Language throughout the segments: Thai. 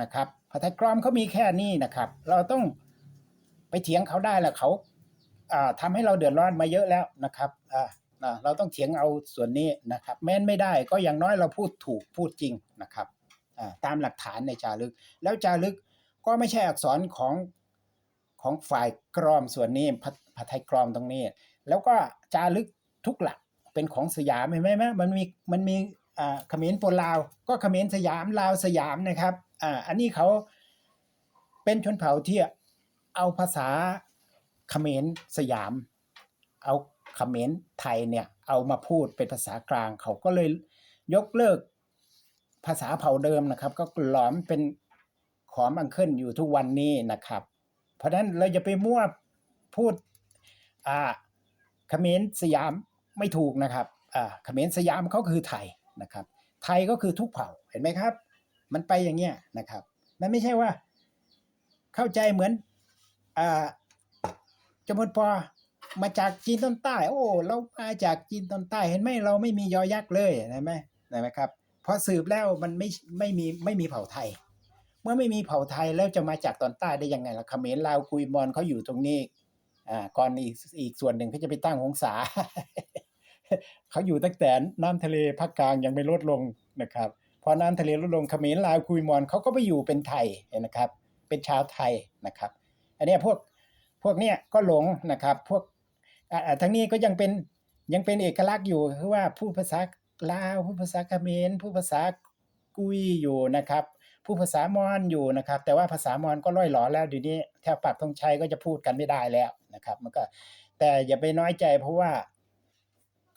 นะครับผัดไทยกรอมเขามีแค่นี้นะครับ เราต้องไปเถียงเขาได้แหละเขาอ่าทำให้เราเดือดร้อนมาเยอะแล้วนะครับเราต้องเถียงเอาส่วนนี้นะครับ แม้นไม่ได้ก็อย่างน้อยเราพูดถูกพูดจริงนะครับตามหลักฐานในจารึก แล้วจารึกก็ไม่ใช่อักษรของของฝ่ายกรอมส่วนนี้ผัดไทยกรอมตรงนี้ แล้วก็จารึกทุกหลักเป็นของสยามเห็นไหมไหมมันมีมันมีเขมรปนลาว ก็เขมรสยามลาวสยามนะครับ อ่าอันนี้เขาเป็นชนเผ่าที่เอาภาษาเขมรสยาม เอาเขมรไทยเนี่ยเอามาพูดเป็นภาษากลางเขาก็เลยยกเลิกภาษาเผ่าเดิมนะครับ ก็หลอมเป็นขอมอังเคิลอยู่ทุกวันนี้นะครับ เพราะฉะนั้นเราจะไปมั่วพูดอ่าเขมรสยามไม่ถูกนะครับอ่าเขมรสยามเขาคือไทยนะครับ ไทยก็คือทุกเผ่าเห็นไหมครับ มันไปอย่างเงี้ยนะครับ มันไม่ใช่ว่า เข้าใจเหมือนอ่าจมพลปอมาจากจีนตอนใต้ โอ้เรามาจากจีนตอนใต้เห็นไหมเราไม่มียอยักษ์เลยเห็นไหมเห็นไหมครับพอสืบแล้วมันไม่ไม่มีไม่มีเผ่าไทย เมื่อไม่มีเผ่าไทยแล้วจะมาจากตอนใต้ได้ยังไงล่ะเขมรลาวกุยมอนเขาอยู่ตรงนี้อ่าก่อนอีกอีกส่วนหนึ่งเขาจะไปตั้งหงสาเขาอยู่ตั้งแต่น้ำทะเลภาคกลางยังไม่ลดลงนะครับ พอน้ำทะเลลดลงเขมรลาวกุยมอนเขาก็ไปอยู่เป็นไทยนะครับ เป็นชาวไทยนะครับ อันนี้พวกพวกเนี้ยก็หลงนะครับพวกทั้งนี้ก็ยังเป็นยังเป็นเอกลักษณ์อยู่คือว่าพูดภาษาลาวพูดภาษาเขมรพูดภาษากุยอยู่นะครับพูดภาษามอญอยู่นะครับ แต่ว่าภาษามอญก็ล่อยหลอแล้วเดี๋ยวนี้แถวปากธงชัยก็จะพูดกันไม่ได้แล้วนะครับ มันก็แต่อย่าไปน้อยใจเพราะว่า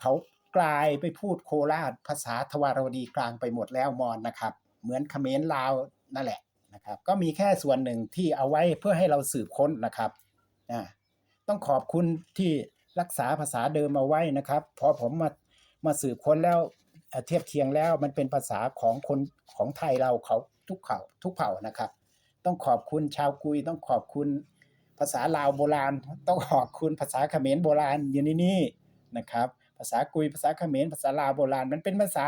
เขา กลายไปพูดโคราชภาษาทวารวดีกลางไปหมดแล้วมอญนะครับ เหมือนเขมรลาวนั่นแหละนะครับ ก็มีแค่ส่วนหนึ่งที่เอาไว้เพื่อให้เราสืบค้นนะครับอ่าต้องขอบคุณที่รักษาภาษาเดิมเอาไว้นะครับ พอผมมามาสืบค้นแล้วเทียบเคียงแล้วมันเป็นภาษาของคนของไทยเราเขาทุกเผ่าทุกเผ่านะครับ ต้องขอบคุณชาวกุย ต้องขอบคุณภาษาลาวโบราณ ต้องขอบคุณภาษาเขมรโบราณอยู่ในนี้นะครับ ภาษากุยภาษาเขมรภาษาลาวโบราณ มันเป็นภาษา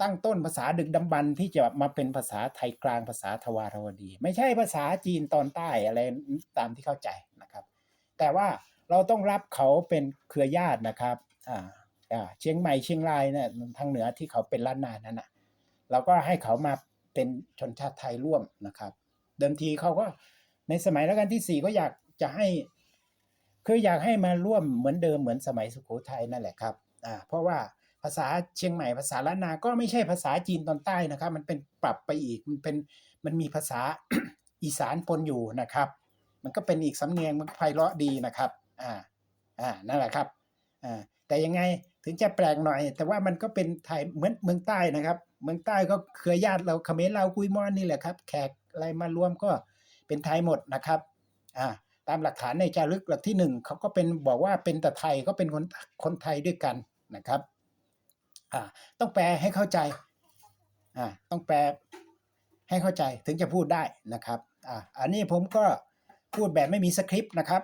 ตั้งต้นภาษาดึกดำบรรพ์ที่จะมาเป็นภาษาไทยกลางภาษาทวารวดี ไม่ใช่ภาษาจีนตอนใต้อะไรตามที่เข้าใจนะครับ แต่ว่าเราต้องรับเขาเป็นเครือญาตินะครับอ่าเชียงใหม่เชียงรายเนี่ยทางเหนือที่เขาเป็นล้านนานั่นนะเราก็ให้เขามาเป็นชนชาติไทยร่วมนะครับ เดิมทีเขาก็ในสมัยรัชกาลที่สี่ก็อยากจะให้ คืออยากให้มาร่วมเหมือนเดิมเหมือนสมัยสุโขทัยนั่นแหละครับอ่าเพราะว่าภาษาเชียงใหม่ภาษาล้านนาก็ไม่ใช่ภาษาจีนตอนใต้นะครับ มันเป็นปรับไปอีกมันเป็นมันมีภาษาอีสานปนอยู่นะครับ มันก็เป็นอีกสำเนียงมันไพเราะดีนะครับอ่าอ่านั่นแหละครับอ่าแต่ยังไงถึงจะแปลกหน่อย แต่ว่ามันก็เป็นไทยเหมือนเมืองใต้นะครับ เมืองใต้ก็เครือญาติเราเขมรเรากุยมอนนี่แหละครับ แขกอะไรมารวมก็เป็นไทยหมดนะครับอ่า ตามหลักฐานในจารึกหลักที่หนึ่งเขาก็เป็นบอกว่าเป็นแต่ไทยก็เป็นคนคนไทยด้วยกันนะครับต้องแปลให้เข้าใจต้องแปลให้เข้าใจถึงจะพูดได้นะครับอ่าอันนี้ผมก็พูดแบบไม่มีสคริปต์นะครับ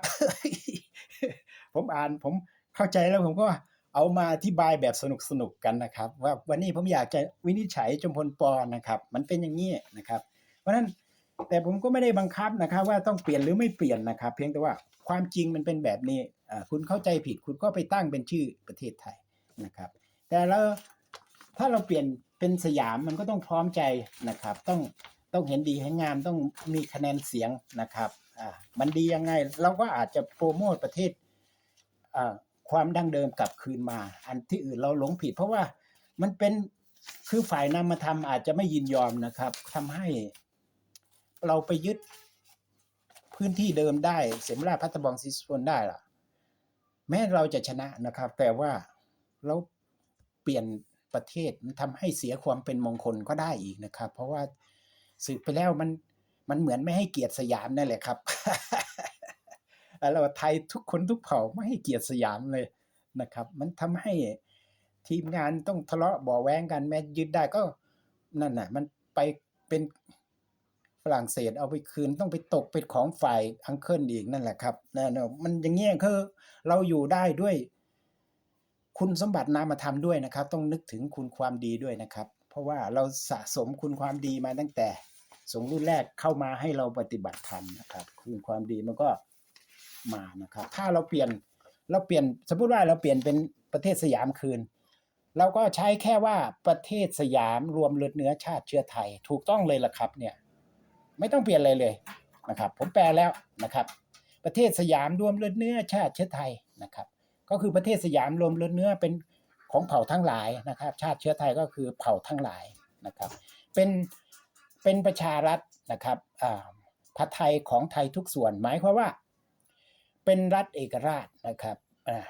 ผมอ่านผมเข้าใจแล้วผมก็เอามาอธิบายแบบสนุกสนุกกันนะครับ ว่าวันนี้ผมอยากจะวินิจฉัยจมพลปอนะครับ มันเป็นอย่างนี้นะครับ เพราะฉะนั้น แต่ผมก็ไม่ได้บังคับนะครับ ว่าต้องเปลี่ยนหรือไม่เปลี่ยนนะครับ เพียงแต่ว่าความจริงมันเป็นแบบนี้คุณเข้าใจผิดคุณก็ไปตั้งเป็นชื่อประเทศไทยนะครับ แต่เราถ้าเราเปลี่ยนเป็นสยามมันก็ต้องพร้อมใจนะครับ ต้องต้องเห็นดีให้งามต้องมีคะแนนเสียงนะครับอ่ามันดียังไง เราก็อาจจะโปรโมทประเทศอ่าความดั้งเดิมกลับคืนมา อันที่อื่นเราหลงผิด เพราะว่ามันเป็นคือฝ่ายนำมาทำอาจจะไม่ยินยอมนะครับทำให้ เราไปยึดพื้นที่เดิมได้ เสมราพัตบองซิสฟนได้ล่ะ แม้เราจะชนะนะครับ แต่ว่าเราเปลี่ยนประเทศมันทำให้เสียความเป็นมงคลก็ได้อีกนะครับ เพราะว่าสืบไปแล้วมันมันเหมือนไม่ให้เกียรติสยามนั่นแหละครับเราไทยทุกคนทุกเผ่าไม่ให้เกียรติสยามเลยนะครับ มันทำให้ทีมงานต้องทะเลาะบ่อแว้งกันแม้ยึดได้ก็นั่นน่ะ มันไปเป็น รั่งเศสเอาไปคืนต้องไปตกเป็นของฝ่ายอังเคิลอีกนั่นแหละครับนั่นน่ะมันอย่างเงี้ยคือเราอยู่ได้ด้วย คุณสมบัตินามธรรมด้วยนะครับ ต้องนึกถึงคุณความดีด้วยนะครับ เพราะว่าเราสะสมคุณความดีมาตั้งแต่ส่งรุ่นแรกเข้ามาให้เราปฏิบัติธรรมนะครับคือความดีมันก็มานะครับ ถ้าเราเปลี่ยนเราเปลี่ยนสมมติว่าเราเปลี่ยนเป็นประเทศสยามคืนเราก็ใช้แค่ว่าประเทศสยามรวมเลือดเนื้อชาติเชื้อไทย ถูกต้องเลยล่ะครับเนี่ย ไม่ต้องเปลี่ยนอะไรเลยนะครับ ผมแปลแล้วนะครับ ประเทศสยามรวมเลือดเนื้อชาติเชื้อไทยนะครับ ก็คือประเทศสยามรวมเลือดเนื้อเป็นของเผ่าทั้งหลายนะครับ ชาติเชื้อไทยก็คือเผ่าทั้งหลายนะครับ เป็นเป็นประชารัฐนะครับอ่าพัไทยของไทยทุกส่วน หมายความว่า เป็นรัฐเอกราชนะครับอ่า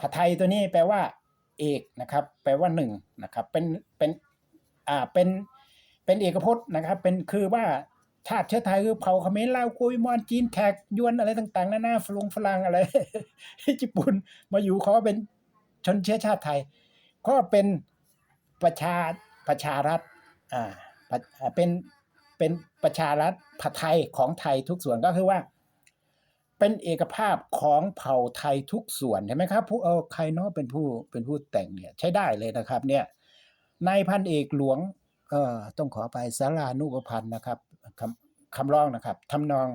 ผัไทยตัวนี้แปลว่า เอกนะครับ แปลว่าหนึ่งนะครับ เป็นเป็นอ่าเป็นเป็นเอกพจน์นะครับ เป็นคือว่า ชาติเชื้อไทยคือเผ่าเขมรลาวกุยมอญจีนแขกยวนอะไรต่างๆนานาฝรั่งฝรั่งอะไรญี่ปุ่นมาอยู่เขาเป็นชนเชื้อชาติไทย ก็เป็นประชาประชารัฐอ่าเป็นเป็นประชารัฐผัไทยของไทยทุกส่วนก็คือว่า เป็นเอกภาพของเผ่าไทยทุกส่วนเห็นไหมครับ ผู้เออใครเนาะเป็นผู้เป็นผู้แต่งเนี่ยใช้ได้เลยนะครับ เนี่ยนายพันเอกหลวงเอ่อต้องขอไปสารานุปพันธ์นะครับ คำคำร้องนะครับทำนอง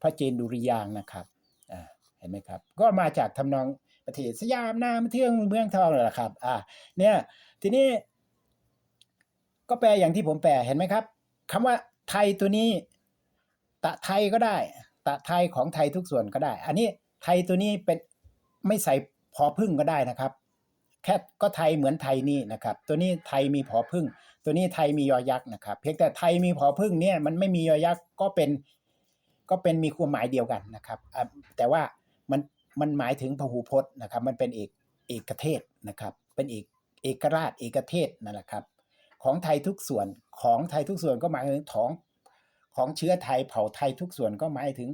พระเจนดุริยางนะครับอ่าเห็นไหมครับ ก็มาจากทำนองประเทศสยามนามเที่ยงเมืองทองแหละครับ อ่า เนี่ยทีนี้ ก็แปลอย่างที่ผมแปลเห็นไหมครับคำว่าไทยตัวนี้ ตะไทยก็ได้ ตะไทยของไทยทุกส่วนก็ได้ อันนี้ไทยตัวนี้เป็นไม่ใส่พอพึ่งก็ได้นะครับ แค่ก็ไทยเหมือนไทยนี่นะครับ ตัวนี้ไทยมีพอพึ่ง ตัวนี้ไทยมียอยักษ์นะครับ เพียงแต่ไทยมีพอพึ่งเนี่ยมันไม่มียอยักษ์ก็เป็นก็เป็นมีความหมายเดียวกันนะครับ แต่ว่ามันมันหมายถึงพหูพจน์นะครับ มันเป็นเอกเอกเทศนะครับ เป็นเอกเอกราชเอกเทศนั่นแหละครับ ของไทยทุกส่วนของไทยทุกส่วนก็หมายถึงของของเชื้อไทยเผ่าไทยทุกส่วนก็หมายถึง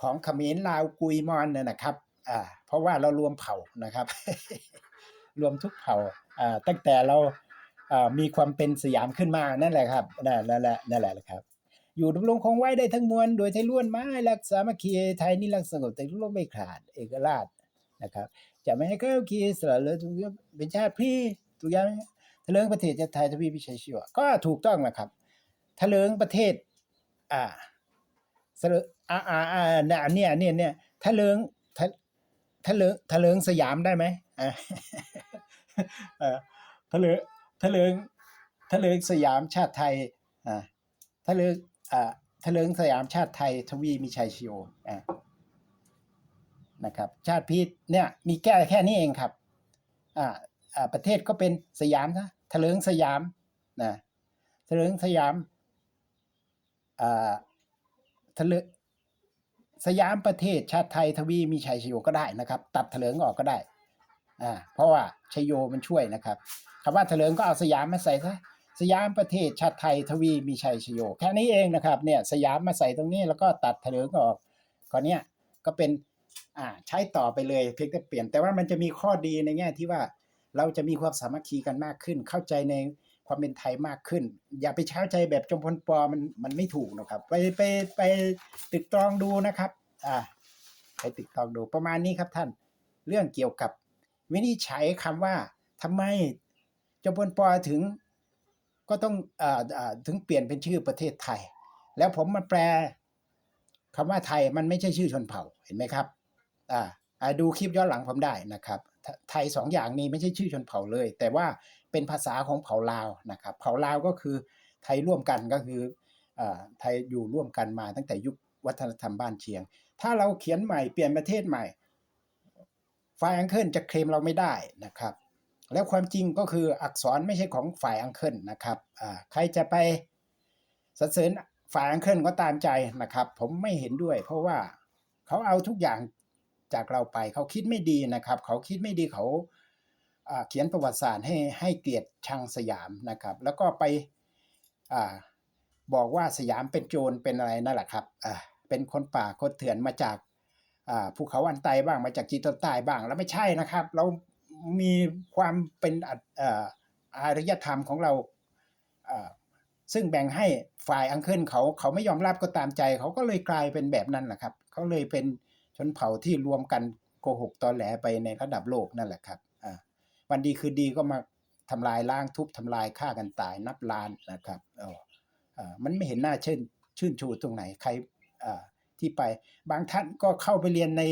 ของเขมรลาวกุยมอนนนะครับ อ่า เพราะว่าเรารวมเผ่านะครับ รวมทุกเผ่าอ่าตั้งแต่เราอ่ามีความเป็นสยามขึ้นมานั่นแหละครับนั่นแหละนั่นแหละนั่นแหละครับ อยู่ดำรงคงไว้ได้ทั้งมวลโดยไทยล้วนไม้รักสามัคคีไทยนี่รักสงบแต่รุ่งไม่ขาดเอกราชนะครับ จะไม่ให้เข้าคีสละเลยทุกอย่างเป็นชาติพี่ทุกอย่างทะเลิงประเทศจะไทยทวีพิชัยชีวะก็ถูกต้องนะครับทะเลิงประเทศอ่าสะเลอ่าอ่าอ่าเนี่ยอันนี้ยเนี่ยเนี่ยทะเลิง ทะเลิงทะเลิงสยามได้ไหมอ่าเอ่อทะเลิงทะเลิงทะเลิงสยามชาติไทยอ่าทะเลิงอ่าทะเลิงสยามชาติไทย ทวีมีชัยชิโออ่านะครับ ชาติพีชเนี่ยมีแก้แค่นี้เองครับอ่าอ่าประเทศก็เป็นสยามนะทะเลิงสยามนะทะเลิงสยามอ่าทะเลิง สยามประเทศชาติไทยทวีมีชัยชโยก็ได้นะครับ ตัดทะเลิงออกก็ได้อ่าเพราะว่าชโยมันช่วยนะครับคำว่าทะเลิงก็เอาสยามมาใส่ซะสยามประเทศชาติไทยทวีมีชัยชโยแค่นี้เองนะครับเนี่ยสยามมาใส่ตรงนี้แล้วก็ตัดทะเลิงออกก็เนี้ยก็เป็นอ่าใช้ต่อไปเลยเพียงแต่เปลี่ยน แต่ว่ามันจะมีข้อดีในแง่ที่ว่าเราจะมีความสามัคคีกันมากขึ้นเข้าใจใน ความเป็นไทยมากขึ้น อย่าไปเข้าใจแบบจมพลปอมันมันไม่ถูกนะครับ ไปไปไปตึกตรองดูนะครับ อ่าไปตึกตรองดูประมาณนี้ครับท่าน เรื่องเกี่ยวกับ วินิจฉัยคำว่าทำไมจมพลปอถึงก็ต้องอ่าอ่าถึงเปลี่ยนเป็นชื่อประเทศไทย แล้วผมมาแปลคำว่าไทยมันไม่ใช่ชื่อชนเผ่าเห็นไหมครับอ่าอ่าดูคลิปย้อนหลังผมได้นะครับ ไทยสองอย่างนี้ไม่ใช่ชื่อชนเผ่าเลย แต่ว่า เป็นภาษาของเผ่าลาวนะครับเผ่าลาวก็คือไทยร่วมกันก็คืออไทยอยู่ร่วมกันมาตั้งแต่ยุควัฒนธรรมบ้านเชียง ถ้าเราเขียนใหม่เปลี่ยนประเทศใหม่ฝ่ายอังเคิลจะเคลมเราไม่ได้นะครับ แล้วความจริงก็คืออักษรไม่ใช่ของฝ่ายอังเคิลนะครับใครจะไปสรรเสริญฝ่ายอังเคิลก็ตามใจนะครับ ผมไม่เห็นด้วย เพราะว่าเขาเอาทุกอย่างจากเราไป เขาคิดไม่ดีนะครับ เขาคิดไม่ดีเขา เขียนประวัติศาสตร์ให้ให้เกลียดชังสยามนะครับ แล้วก็ไปอบอกว่าสยามเป็นโจรเป็นอะไรนั่นแหละครับเป็นคนป่าคนเถื่อนมาจากภูเขาอันไตบ้างมาจากจีนตอนใต้บ้างแล้วไม่ใช่นะครับ เรามีความเป็นออารยธรรมของเราซึ่งแบ่งให้ฝ่ายอังเคิลเขาเขาไม่ยอมรับก็ตามใจ เขาก็เลยกลายเป็นแบบนั้นแหละครับเขาเลยเป็นชนเผ่าที่รวมกันโกหกตอแหลไปในระดับโลกนั่นแหละครับ วันดีคือดีก็มาทำลายล้างทุบทำลายฆ่ากันตายนับล้านนะครับอ๋ออ่ามันไม่เห็นหน้าเช่นชื่นชูตรงไหนใครอ่าที่ไป บางท่านก็เข้าไปเรียนใน